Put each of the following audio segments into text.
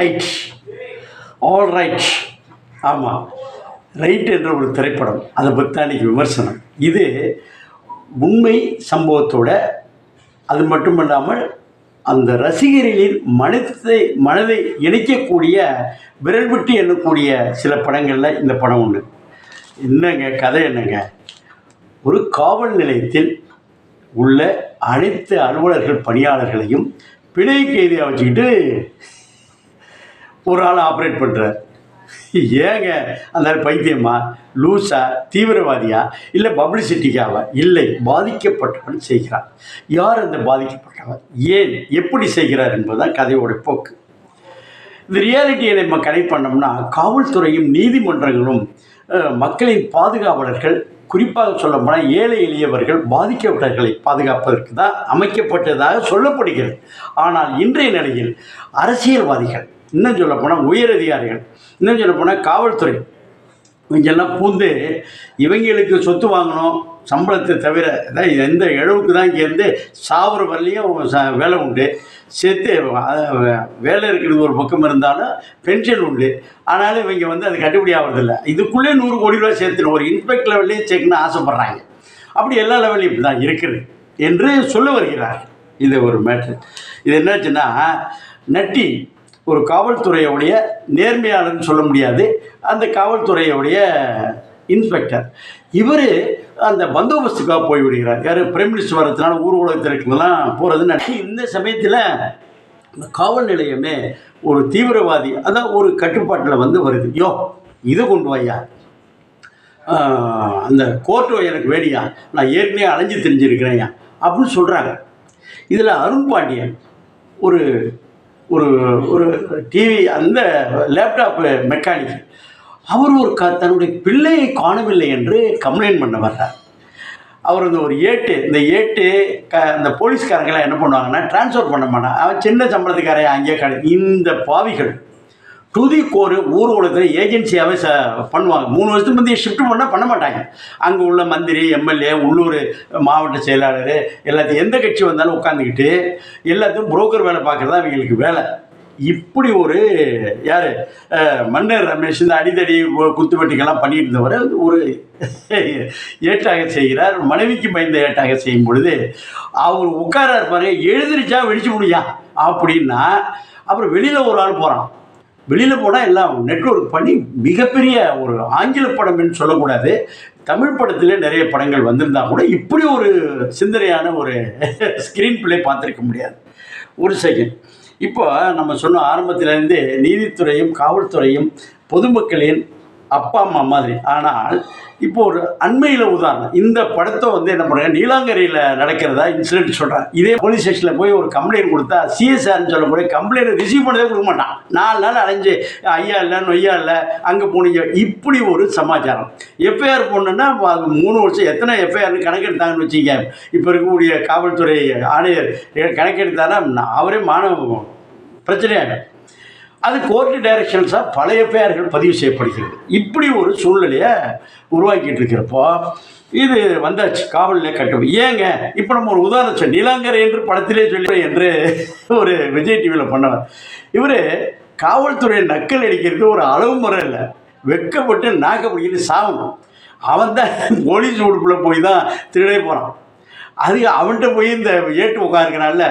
Right all right ஆமாம் right என்ற ஒரு திரைப்படம். அதை பற்றி தான் இன்றைக்கி விமர்சனம். இது உண்மை சம்பவத்தோட அது மட்டுமல்லாமல் அந்த ரசிகர்களின் மனத்தை மனதை இணைக்கக்கூடிய விரல் விட்டு எண்ணக்கூடிய சில படங்களில் இந்த படம் ஒன்று என்னங்க? கதை என்னங்க? ஒரு காவல் நிலையத்தில் உள்ள அனைத்து அலுவலர்கள் பணியாளர்களையும் பிணை கைதியாக வச்சுக்கிட்டு ஒரு ஆள் ஆப்ரேட் பண்ணுறார் ஏங்க அந்த பைத்தியமா? லூஸா தீவிரவாதியா? இல்லை பப்ளிசிட்டிக்காவா இல்லை பாதிக்கப்பட்டவன் செய்கிறான். யார் அந்த பாதிக்கப்பட்டவன்? ஏன் எப்படி செய்கிறார் என்பதுதான் கதையோட போக்கு. இந்த ரியாலிட்டியை நம்ம கனெக்ட் பண்ணோம்னா காவல்துறையும் நீதிமன்றங்களும் மக்களின் பாதுகாவலர்கள் குறிப்பாக சொல்லப்போனால் ஏழை எளியவர்கள் பாதிக்கப்பட்டவர்களை பாதுகாப்பதற்கு தான் அமைக்கப்பட்டதாக சொல்லப்படுகிறது. ஆனால் இன்றைய நிலையில் அரசியல்வாதிகள் இன்னும் சொல்லப்போனால் உயரதிகாரிகள் இன்னும் சொல்லப்போனால் காவல்துறை. இவங்கெல்லாம் பூந்து இவங்களுக்கு சொத்து வாங்கணும் சம்பளத்தை தவிர அதான் எந்த இழவுக்கு தான் இங்கேருந்து சாவர வரலையும் ச- வேலை உண்டு. செத்து வேலை இருக்கிறது ஒரு பக்கம் இருந்தாலும் பென்ஷன் உண்டு. ஆனாலும் இவங்க வந்து அது கட்டுப்படி ஆகிறதில்ல இதுக்குள்ளே நூறு கோடி ரூபா சேர்த்துணும் ஒரு இன்ஸ்பெக்ட் லெவல்லையும் சேர்க்கணும்னு ஆசைப்பட்றாங்க. அப்படி எல்லா லெவல்லையும் இப்படி தான் இருக்குது என்று சொல்ல வருகிறார் இது ஒரு மேட்ரு. இது என்னாச்சுன்னா நட்டி ஒரு காவல்துறையுடைய நேர்மையாளர்னு சொல்ல முடியாது. அந்த காவல்துறையுடைய இன்ஸ்பெக்டர். இவர் அந்த பந்தோபஸ்துக்காக போய் விடுகிறார். யார்? பிரைம் மினிஸ்டர் வரதுனால ஊர் உலகத்திற்குலாம் போகிறதுன்னு இந்த சமயத்தில் இந்த காவல் நிலையமே ஒரு தீவிரவாதி அதான் ஒரு கட்டுப்பாட்டில் வந்து வருது. யோ இதை கொண்டு வையா அந்த கோர்ட்டு எனக்கு வேணியா நான் ஏற்கனவே அலைஞ்சு தெரிஞ்சிருக்கிறேன்யா. அப்படின்னு சொல்கிறாங்க இதில் அருண் பாண்டியன் ஒரு ஒரு ஒரு டிவி அந்த லேப்டாப் மெக்கானிக் அவர் ஒரு க தன்னுடைய பிள்ளையை காணவில்லை என்று கம்ப்ளைண்ட் பண்ண வர்றார். அவர் இந்த ஒரு ஏட்டு இந்த ஏட்டு க இந்த போலீஸ்காரங்களாம் என்ன பண்ணுவாங்கன்னா ட்ரான்ஸ்ஃபர் பண்ண மாட்டான். அவன் சின்ன சம்பளத்துக்காரைய அங்கேயே கடை இந்த பாவிகள். டுதி கோரு ஊர் உலகத்தில் ஏஜென்சியாகவே ச பண்ணுவாங்க. மூணு வருஷத்துக்கு முந்தைய ஷிஃப்ட் பண்ணால் பண்ண மாட்டாங்க. அங்கே உள்ள மந்திரி எம்எல்ஏ உள்ளூர் மாவட்ட செயலாளர் எல்லாத்தையும் எந்த கட்சி வந்தாலும் உட்காந்துக்கிட்டு எல்லாத்தையும் புரோக்கர் வேலை பார்க்குறது தான் அவங்களுக்கு வேலை. இப்படி ஒரு யார் மன்னர் ரமேஷ் இந்த அடிதடி குத்துவெட்டிக்கெல்லாம் பண்ணிட்டு இருந்தவர் ஒரு ஏட்டாக செய்கிறார் மனைவிக்கு பயந்த ஏட்டாக செய்யும் பொழுது அவர் உட்கார பாருங்க எழுதிருச்சா வெடிச்சு முடியா? அப்படின்னா அப்புறம் வெளியில் ஒரு ஆள் போகிறான் வெளியில் போனால் எல்லாம் நெட்வொர்க் பண்ணி மிகப்பெரிய ஒரு ஆங்கில படம் என்று சொல்லக்கூடாது. தமிழ் படத்திலே நிறைய படங்கள் வந்திருந்தா கூட இப்படி ஒரு சிந்தனையான ஒரு ஸ்க்ரீன் பிளே பார்த்துருக்க முடியாது. ஒரு செகண்ட் இப்போ நம்ம சொன்ன ஆரம்பத்திலேருந்து நீதித்துறையும் காவல்துறையும் பொதுமக்களின் அப்பா அம்மா மாதிரி. ஆனால் இப்போ ஒரு அண்மையில் உதாரணம். இந்த படத்தை வந்து என்ன பண்ணுறாங்க? நீலாங்கரையில் நடக்கிறதா இன்சிடென்ட் சொல்கிறேன் இதே போலீஸ் ஸ்டேஷனில் போய் ஒரு கம்ப்ளைண்ட் கொடுத்தா சிஎஸ்ஆர்னு சொல்லக்கூடிய கம்ப்ளைண்ட் ரிசீவ் பண்ணதே கொடுக்க மாட்டான். நாலு நாள் அலைஞ்சு ஐயா இல்லை நொய்யா இல்லை அங்கே போனீங்க. இப்படி ஒரு சமாச்சாரம். எஃப்ஐஆர் போடணுன்னா அது மூணு வருஷம் எத்தனை எஃப்ஐஆர்னு கணக்கெடுத்தாங்கன்னு வச்சுங்க இப்போ இருக்கக்கூடிய காவல்துறை ஆணையர் கணக்கெடுத்தாரா? அவரே மாணவ பிரச்சனையாகும் அது கோர்ட்டு டைரக்ஷன்ஸாக பழைய பெயர்கள் பதிவு செய்யப்படுகிறது. இப்படி ஒரு சூழ்நிலையை உருவாக்கிட்டு இருக்கிறப்போ இது வந்தாச்சு காவலில் கட்டும் ஏங்க? இப்போ நம்ம ஒரு உதாரணம் நிலங்கரை என்று படத்திலே சொல்லி என்று ஒரு விஜய் டிவியில் பண்ணவர். இவர் காவல்துறை நக்கல் அடிக்கிறது ஒரு அளவு முறை இல்லை. வெட்கப்பட்டு நாக்க பிடிக்கிட்டு சாகணும் அவன் தான் போலீஸ் உடுப்புல போய் தான் திருடே போகிறான் அது அவன்கிட்ட போய் இந்த ஏட்டு உட்காருக்கிறான்ல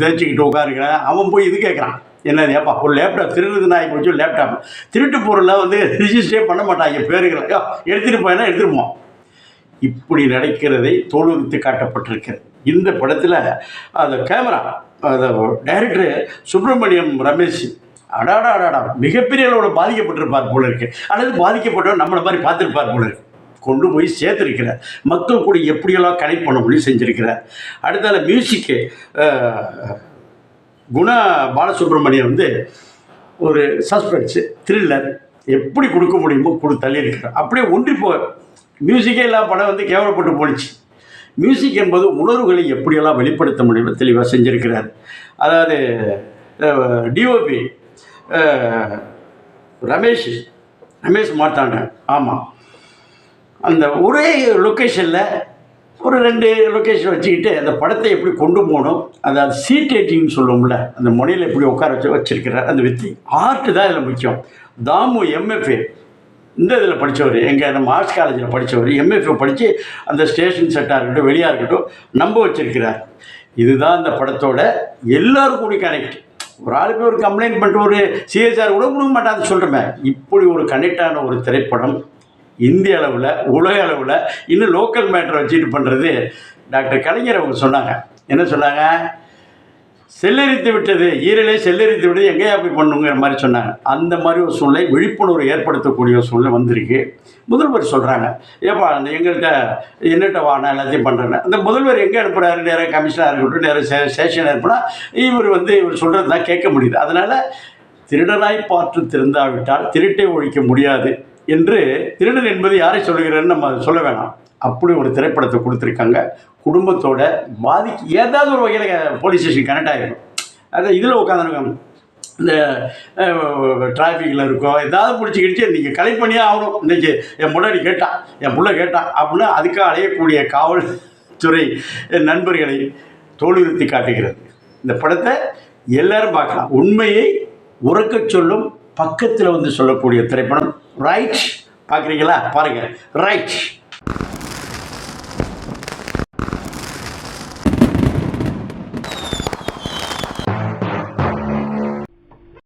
தேய்ச்சிக்கிட்டு உட்காருக்கிறான் அவன் போய் இது கேட்குறான் என்னது ஏப்பா ஒரு லேப்டாப் திருடுறது நான் போச்சு லேப்டாப் திருட்டு பொருளை வந்து ரிஜிஸ்டரே பண்ண மாட்டாங்க பேருகளை எடுத்துகிட்டு போயினா எடுத்துருப்போம் இப்படி நடக்கிறதை தோலுரித்து காட்டப்பட்டிருக்கிறது. இந்த படத்தில் அந்த கேமரா அந்த டைரக்டர் சுப்பிரமணியம் ரமேஷ் அடாடா அடாடா மிகப்பெரிய அளவில் பாதிக்கப்பட்டிருப்பார் போல இருக்கு. அல்லது பாதிக்கப்பட்டவர் நம்மளை மாதிரி பார்த்துருப்பார் போல இருக்கு. கொண்டு போய் சேர்த்துருக்கிறார். மக்கள் கூட எப்படியெல்லாம் கனெக்ட் பண்ண முடியும் செஞ்சுருக்கிறார். அடுத்தால மியூசிக்கு குணா பாலசுப்ரமணியம் வந்து ஒரு சஸ்பென்ஸு த்ரில்லர் எப்படி கொடுக்க முடியுமோ கொடு தள்ளியிருக்கிறார். அப்படியே ஒன்றி போ மியூசிக்கே இல்லாத படம் வந்து கேவலப்பட்டு போணுச்சு. மியூசிக் என்பது உணர்வுகளை எப்படியெல்லாம் வெளிப்படுத்த முடியும் தெளிவாக செஞ்சுருக்கிறார். அதாவது டிஓபி ரமேஷ் ரமேஷ் மாட்டாங்க ஆமாம் அந்த ஒரே லொக்கேஷனில் ஒரு ரெண்டு லொக்கேஷன் வச்சுக்கிட்டு அந்த படத்தை எப்படி கொண்டு போகணும் அதாவது சீட் சீட்டேட்டிங்னு சொல்லுவோம்ல அந்த முனையில் எப்படி உட்கார வச்சு வச்சுருக்கிறார் அந்த வித்தி ஆர்ட்டு தான் இதில் முக்கியம். தாமு எம்எஃப்ஏ இந்த இதில் படித்தவர் எங்கள் நம்ம ஆர்ட்ஸ் காலேஜில் படித்தவர் எம்எஃப்ஏ படித்து அந்த ஸ்டேஷன் செட்டாக இருக்கட்டும் வெளியாக இருக்கட்டும் நம்ப வச்சிருக்கிறார். இதுதான் அந்த படத்தோட எல்லோரும் கூடி கனெக்ட் ஒரு ஆளுக்கு ஒரு கம்ப்ளைண்ட் பண்ணிட்டு ஒரு சிஎஸ்ஆர் கூட கொடுக்க மாட்டான்னு சொல்கிறேன் இப்படி ஒரு கனெக்டான ஒரு திரைப்படம் இந்திய அளவில் உலக அளவில் இன்னும் லோக்கல் மேட்டரை வச்சுட்டு பண்ணுறது டாக்டர் கலைஞர் அவங்க சொன்னாங்க. என்ன சொன்னாங்க? செல்லரித்து விட்டது ஈரலே செல்லரித்து விட்டது எங்கேயா போய் பண்ணுங்கிற மாதிரி சொன்னாங்க. அந்த மாதிரி ஒரு சூழ்நிலை விழிப்புணர்வு ஏற்படுத்தக்கூடிய ஒரு சூழ்நிலை வந்திருக்கு. முதல்வர் சொல்கிறாங்க ஏப்பா அந்த எங்கள்கிட்ட என்னட்ட வா நான் எல்லாத்தையும் பண்ணுறேன் அந்த முதல்வர் எங்கே அனுப்புகிறாரு நேராக கமிஷனாக இருக்கட்டும் நேராக சே ஸ்டேஷன் அனுப்புனா இவர் வந்து இவர் சொல்கிறது தான் கேட்க முடியுது. அதனால் திருடனாய் பார்த்து திருந்தாவிட்டால் திருட்டை ஒழிக்க முடியாது. என்று திருடன் என்பது யாரை சொல்லுகிறேன்னு நம்ம சொல்ல வேணாம். அப்படி ஒரு திரைப்படத்தை கொடுத்துருக்காங்க. குடும்பத்தோட பாதிக்கு ஏதாவது ஒரு வகையில் போலீஸ் ஸ்டேஷன் கனெக்ட் ஆகிடும் அது இதில் உட்காந்துருக்காங்க இந்த டிராஃபிக்கில் இருக்கோ ஏதாவது பிடிச்சி கிடிச்சு நீங்கள் கலெக்ட் பண்ணியே ஆகணும். இன்றைக்கி என் முன்னாடி கேட்டான் என் பிள்ளை கேட்டான் அப்படின்னு அதுக்காக அலையக்கூடிய காவல்துறை நண்பர்களை தோலுறுத்தி காட்டுகிறது. இந்த படத்தை எல்லாரும் பார்க்கலாம். உண்மையை உறக்கச் சொல்லும் பக்கத்தில் வந்து சொல்லக்கூடிய திரைப்படம். ரைட் பார்க்குறீங்களா? பாருங்கள் ரைட்